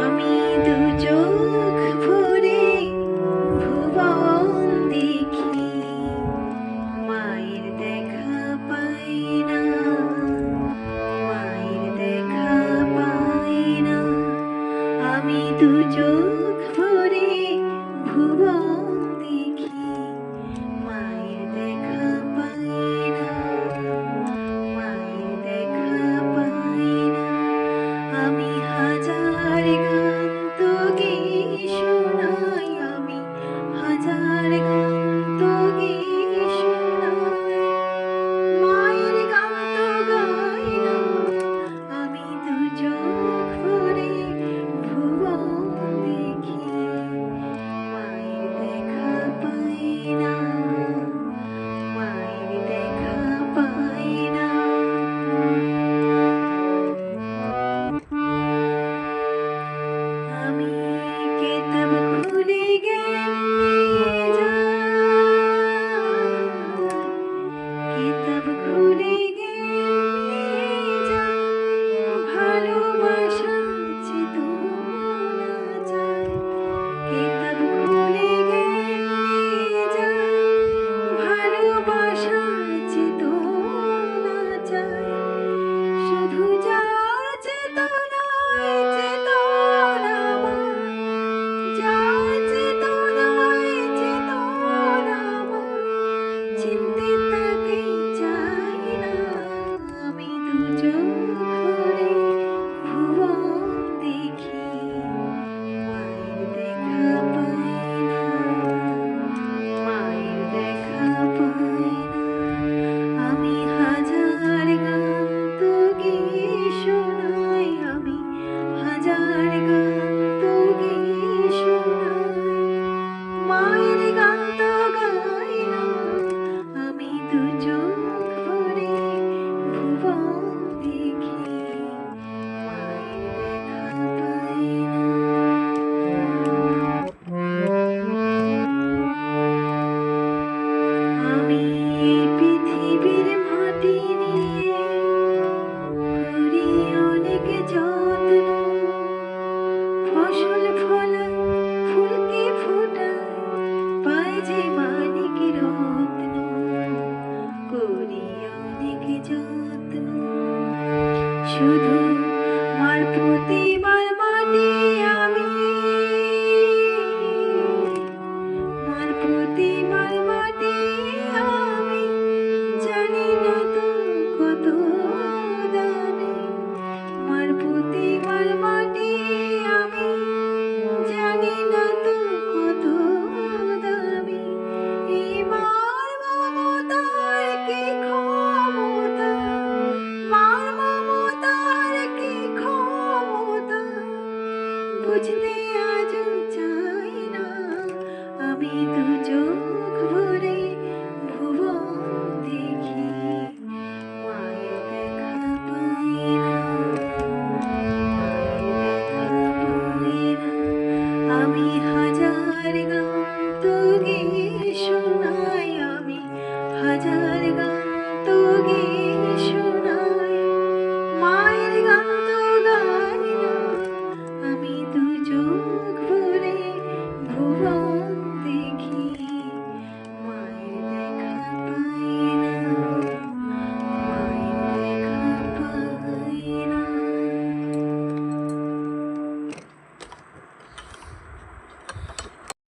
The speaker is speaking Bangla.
আমি দু দেখি মায়ের দেখা পাই না মায়ের দেখা পাই না। আমি Never যত্ন শুধু আমার প্রতিবার মাটি আমি তো চোখ ভরে ভুবন দেখি, মায়ের আমি হাজার গান তো আমি হাজার গান তো মায়ের গান আমি তো চোখ ভরে ভুবন